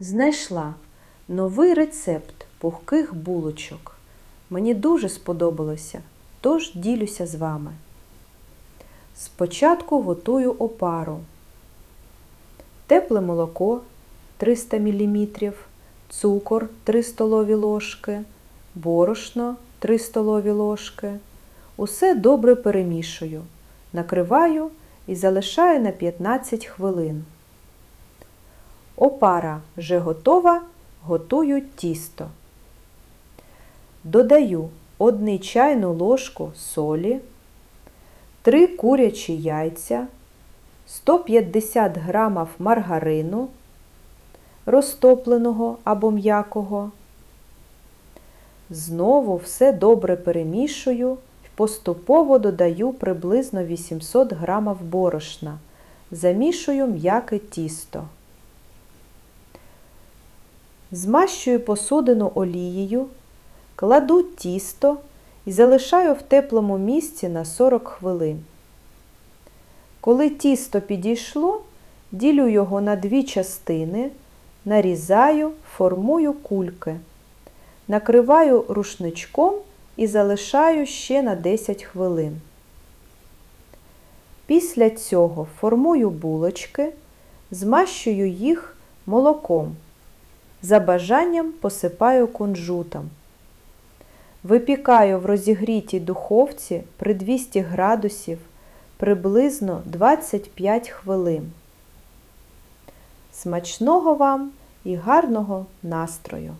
Знайшла новий рецепт пухких булочок. Мені дуже сподобалося, тож ділюся з вами. Спочатку готую опару. Тепле молоко 300 мл, цукор 3 столові ложки, борошно 3 столові ложки. Усе добре перемішую, накриваю і залишаю на 15 хвилин. Опара вже готова, готую тісто. Додаю 1 чайну ложку солі, 3 курячі яйця, 150 грамів маргарину, розтопленого або м'якого. Знову все добре перемішую поступово додаю приблизно 800 грамів борошна. Замішую м'яке тісто. Змащую посудину олією, кладу тісто і залишаю в теплому місці на 40 хвилин. Коли тісто підійшло, ділю його на дві частини, нарізаю, формую кульки, накриваю рушничком і залишаю ще на 10 хвилин. Після цього формую булочки, змащую їх молоком. За бажанням посипаю кунжутом. Випікаю в розігрітій духовці при 200 градусів приблизно 25 хвилин. Смачного вам і гарного настрою!